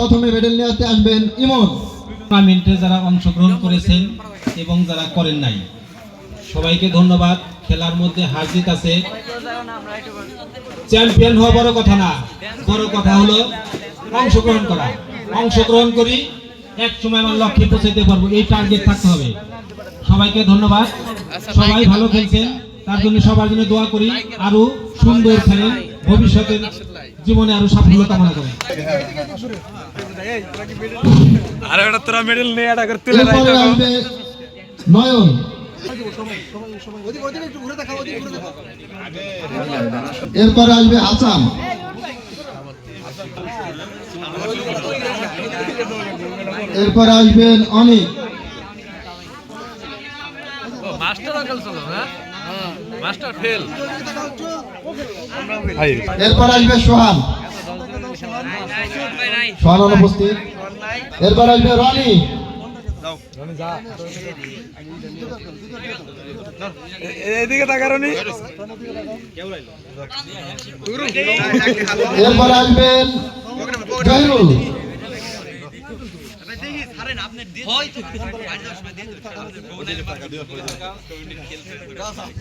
প্রথমে মেডেল নিয়ে আসবেন ইমন। টুর্নামেন্টে যারা অংশগ্রহণ করেছেন এবং যারা করেন নাই, সবাইকে ধন্যবাদ। খেলার মধ্যে হার আছে। চ্যাম্পিয়ন হওয়া বড় কথা না। বড় কথা হলো অংশগ্রহণ করা। অংশগ্রহণ করি, এক সময় আমার লক্ষ্যে পৌঁছাতে পারব। এই টার্গেট থাকতে হবে। সবাইকে ধন্যবাদ। সবাই ভালো খেলছেন। তার জন্য সবার জন্য দোয়া করি। আরও সুন্দর খেলেন। ভবিষ্যতের জীবনে আরও সাফল্য কামনা করেন আরে ওটা তোরা মেডেল নিয়ে এটা করে তুলে এরপরে আসবে নয়ন। এরপরে আসবে হাসান এরপরে আসবেন অনিক। মাস্টার খেলছিল হ্যাঁ? Master fail. এরপর আসবে সোহান। সোহান অনুপস্থিত। এরপর আসবে রনি। এদিকে তাকারনি এরপর আসবেন জহিরুল।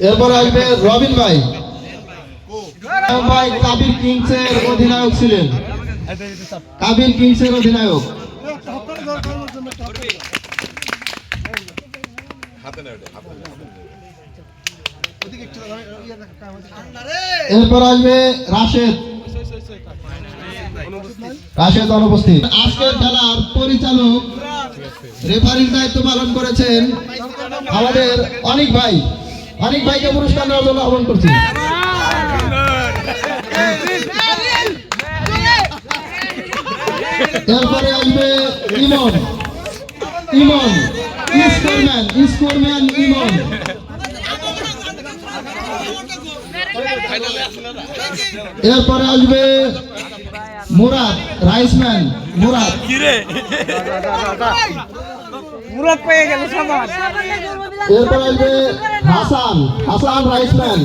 এরপর আসবে রবিন ভাই। ভাই কাবির কিংসের অধিনায়ক ছিলেন। কাবির কিংসের অধিনায়ক। এরপর আসবে রাশেদ। রাশেদ অনুপস্থিত। আজকের খেলার পরিচালক রেফারির দায়িত্ব পালন করেছেন আমাদের অনিক ভাই। অনিক ভাইকে পুরস্কার নেওয়ার জন্য আহ্বান করছি। এরপরে আসবে ইমন। ইমন, স্কোরম্যান স্কোরম্যান ইমন। এরপরে আসবে মুরাদ, রাইসম্যান। মুরাদ। কিরে? মুরাদ পেয়ে গেল সবার। এরপর আসবে হাসান হাসান রাইসম্যান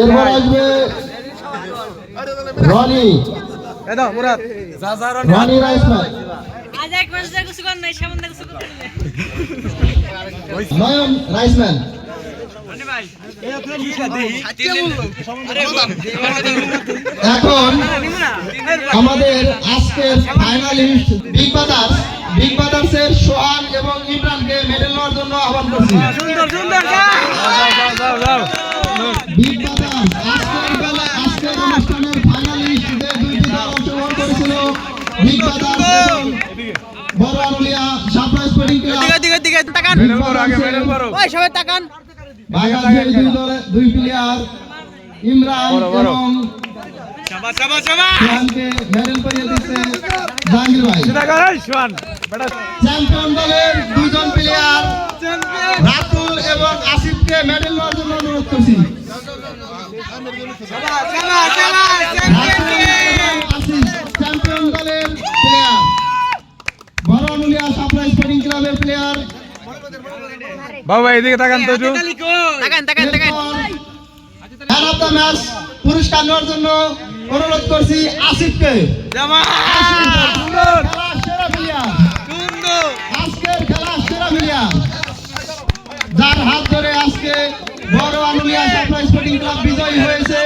এরপর আসবে রনি। এদা মুরাদ। যা যা রনি। রাইসম্যান আজ এক মাস ধরে কিছু কর নাই সামনে কিছু করতে নয়ন রাইসম্যান এখন আমাদের আজকের ফাইনালিস্ট বিগ বাজার বিগ বাজার্সের সোহান এবং ইমরানকে মেডেল নেওয়ার জন্য আহ্বান করছি। সুন্দর সুন্দর যাও যাও যাও বিগ বাজার আজকের বেলা আজকের অনুষ্ঠানের ফাইনালিস্ট যে দুইটি দল অংশগ্রহণ করেছিল বিগ বাজার বড় আনুলিয়া সারপ্রাইজ স্পোর্টিং ক্লাব দিকে দিকে তাকান। ওই সবাই তাকান। বাংলাদেশের দুই দলে দুই প্লেয়ার ইমরান এবং মেডেল পরিয়ে দিচ্ছে জাহাঙ্গীর ভাই। চ্যাম্পিয়ন দলের দুইজন প্লেয়ার রাতুল এবং আসিফকে মেডেল নেওয়ার জন্য অনুরোধ করছি। বাবা এদিকে তাকান তো একটু। তাকান তাকান তাকান। ম্যান অফ দ্য ম্যাচ পুরস্কার নেওয়ার জন্য অনুরোধ করছি আসিফকে। জামা সুন্দর! সেরা প্লেয়ার সুন্দর! আজকের খেলার সেরা প্লেয়ার যার হাত ধরে আজকে বড় আনুলিয়া সাপ্লাই স্পোর্টিং ক্লাব বিজয়ী হয়েছে।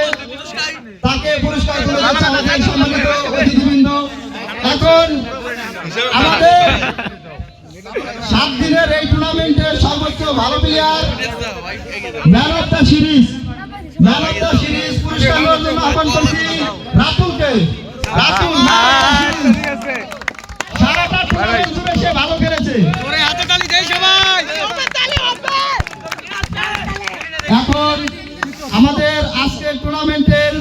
তাকে পুরস্কার তুলে দিচ্ছে আমাদের সম্মানিত অতিথিবৃন্দ। এখন আমাদের সাত দিনের এই টুর্নামেন্টের সর্বোচ্চ ভালো player man of the series man of the series পুরস্কার নেওয়ার জন্য আহ্বান করছি রাতুলকে। রাতুল সারাটা টুর্নামেন্ট জুড়ে সে ভালো খেলেছে। হাতে তালি দেই সবাই। এখন আমাদের আজকের টুর্নামেন্টের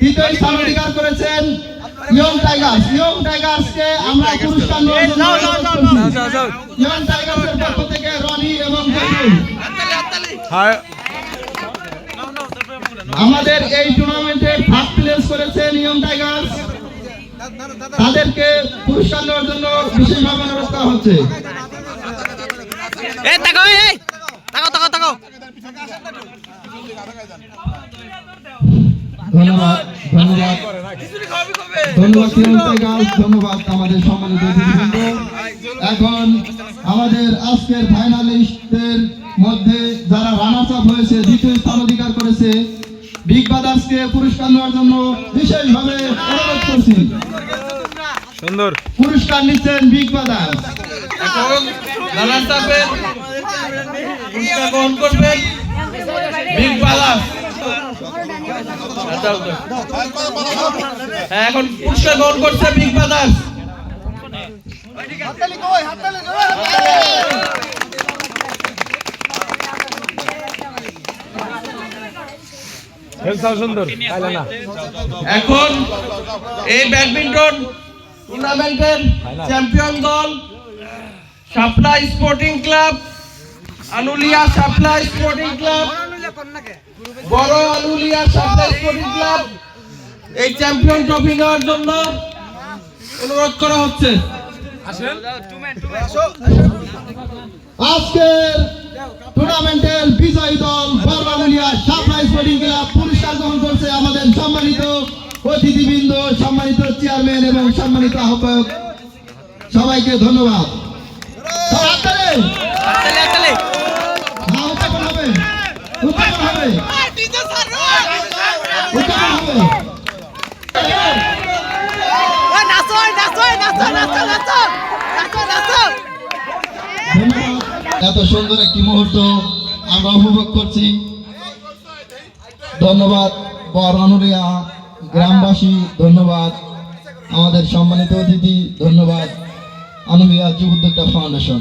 তৃতীয় স্থান অধিকার করেছেন ইয়ং টাইগার্স ইয়ং টাইগার্সকে আমরা পুরস্কার ইয়ং টাইগার্সের পক্ষ থেকে আমাদের এই টুর্নামেন্টে ফার্স্ট প্লেস করেছেন ইয়ং টাইগার্স তাদেরকে পুরস্কার নেওয়ার জন্য বিশেষভাবে অনুরোধ করা হচ্ছে। এই তাকাও এই তাকাও তাকাও তাকাও। ধন্যবাদ ধন্যবাদ। ধন্যবাদ ধন্যবাদ আমাদের সম্মানিত এখন আমাদের আজকের ফাইনালিস্টদের মধ্যে যারা রানার্স আপ হয়েছে দ্বিতীয় স্থান অধিকার করেছে বিগ ব্রাদার্সকে পুরস্কার নেওয়ার জন্য বিশেষভাবে অনুরোধ করছি। সুন্দর। পুরস্কার নিচ্ছেন বিগ ব্রাদার্স রানার্স আপের পুরস্কার গ্রহণ করবেন বিগ হ্যাঁ, এখন পুরস্কার গ্রহণ করছে বিগ বাদার্স খেলছাও সুন্দর তাইলে এখন এই ব্যাডমিন্টন টুর্নামেন্টের চ্যাম্পিয়ন দল Shapla sporting club Anulia Shapla sporting club বড় আনুলিয়া শাপলা স্পোর্টিং ক্লাব এই চ্যাম্পিয়ন ট্রফি নেওয়ার জন্য অনুরোধ করা হচ্ছে। আজকের টুর্নামেন্টের বিজয়ী দল বরবামুলিয়া সাপ্লাই স্পোর্টিং ক্লাব পুরস্কার গ্রহণ করছে আমাদের সম্মানিত অতিথিবৃন্দ সম্মানিত চেয়ারম্যান এবং সম্মানিত আহ্বায়ক সবাইকে ধন্যবাদ হবে উত্থাপন হবে এত সুন্দর একটি মুহূর্ত আমরা উপভোগ করছি। ধন্যবাদ, বরানুরিয়া গ্রামবাসী, ধন্যবাদ। আমাদের সম্মানিত অতিথি, ধন্যবাদ, আনুবিয়া যুব উদ্যোক্তা ফাউন্ডেশন।